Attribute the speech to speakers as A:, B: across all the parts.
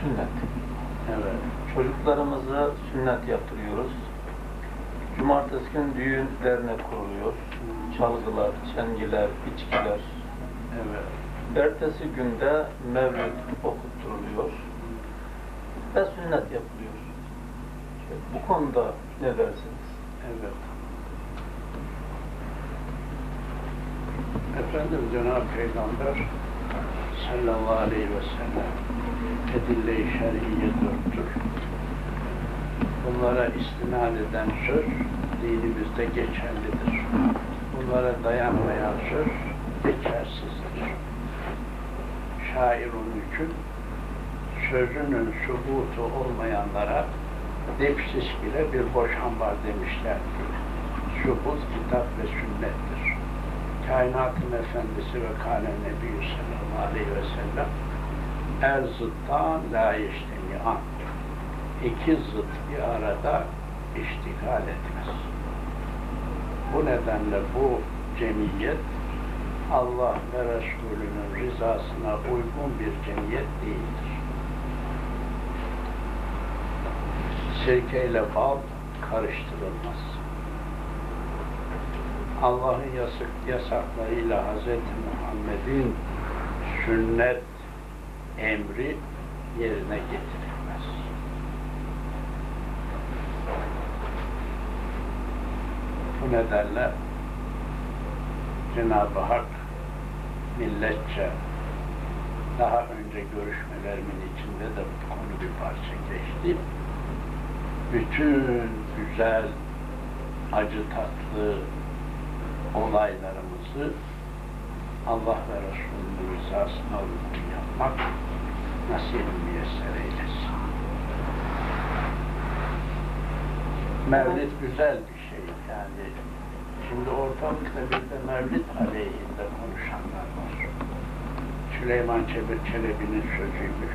A: sünnet.
B: Evet.
A: Çocuklarımıza sünnet yaptırıyoruz. Cumartesi gün düğün dernek kuruluyor. Çalgılar, çengiler, içkiler.
B: Evet.
A: Ertesi günde mevlid okutturuluyor ve sünnet yapılıyor. Bu konuda ne dersiniz?
B: Evet. Efendim Cenab-ı Peygamber sallallahu aleyhi ve sellem edille-i şer'iyye dörttür. Bunlara istinad eden söz dinimizde geçerlidir. Bunlara dayanmayan söz geçersizdir. Şair onun için sözünün sübutu olmayanlara Nefsiz bile bir boş ambar demişlerdir. Şubut kitap ve sünnettir. Kainatın efendisi ve kâne nebiyyü sallallahu aleyhi ve sellem er zıttan la yeştemiyan. İki zıt bir arada iştigal etmez. Bu nedenle bu cemiyet Allah ve Resulünün rızasına uygun bir cemiyet değildir. sirkeyle bal karıştırılmaz. Allah'ın yasak, yasaklarıyla Hz. Muhammed'in sünnet emri yerine getirilmez. Bu nedenle Cenab-ı Hak milletçe daha önce görüşmelerimin içinde de bu konu bir parça geçti bütün güzel, acı tatlı olaylarımızı Allah ve Resulünün rızasına uygun yapmak nasip müyesser eylesin. Mevlid güzel bir şey yani. Şimdi ortalıkta bir de Mevlid aleyhinde konuşanlar var. Süleyman Çelebi- Çelebi'nin sözüymüş.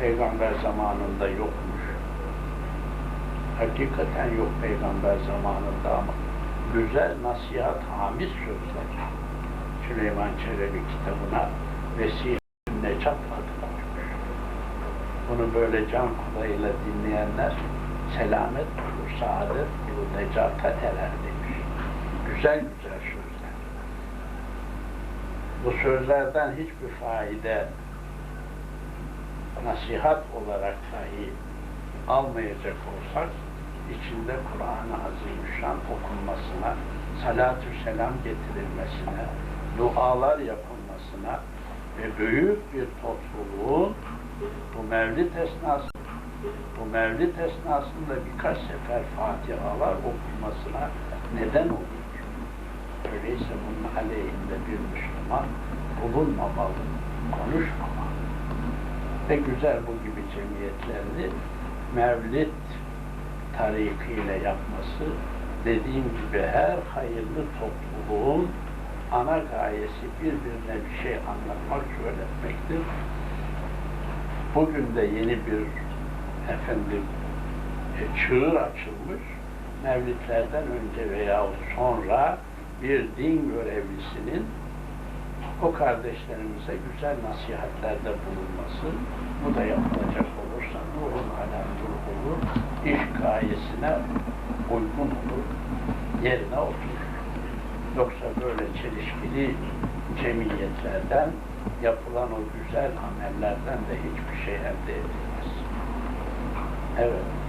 B: Peygamber zamanında yokmuş hakikaten yok peygamber zamanında ama güzel nasihat hamiz sözler. Süleyman Çelebi kitabına vesile necat. Bunu böyle can kulağıyla dinleyenler selamet bulur, saadet bulur, necata erer demiş. Güzel güzel sözler. Bu sözlerden hiçbir faide nasihat olarak dahi almayacak olsak içinde Kur'an-ı Azimüşşan okunmasına, salatü selam getirilmesine, dualar yapılmasına ve büyük bir topluluğun bu mevlid esnası bu mevlid esnasında birkaç sefer Fatihalar okunmasına neden olur. Öyleyse bunun aleyhinde bir Müslüman bulunmamalı, konuşmamalı. Ve güzel bu gibi cemiyetlerini mevlid tarikiyle yapması dediğim gibi her hayırlı topluluğun ana gayesi birbirine bir şey anlatmak, söyletmektir. Bugün de yeni bir efendim e, çığır açılmış. Mevlidlerden önce veya sonra bir din görevlisinin o kardeşlerimize güzel nasihatlerde bulunması, bu da yapılacak olursa ruhun alamdır olur, iş gayesine uygun olur, yerine oturur. Yoksa böyle çelişkili cemiyetlerden yapılan o güzel amellerden de hiçbir şey elde edilmez. Evet.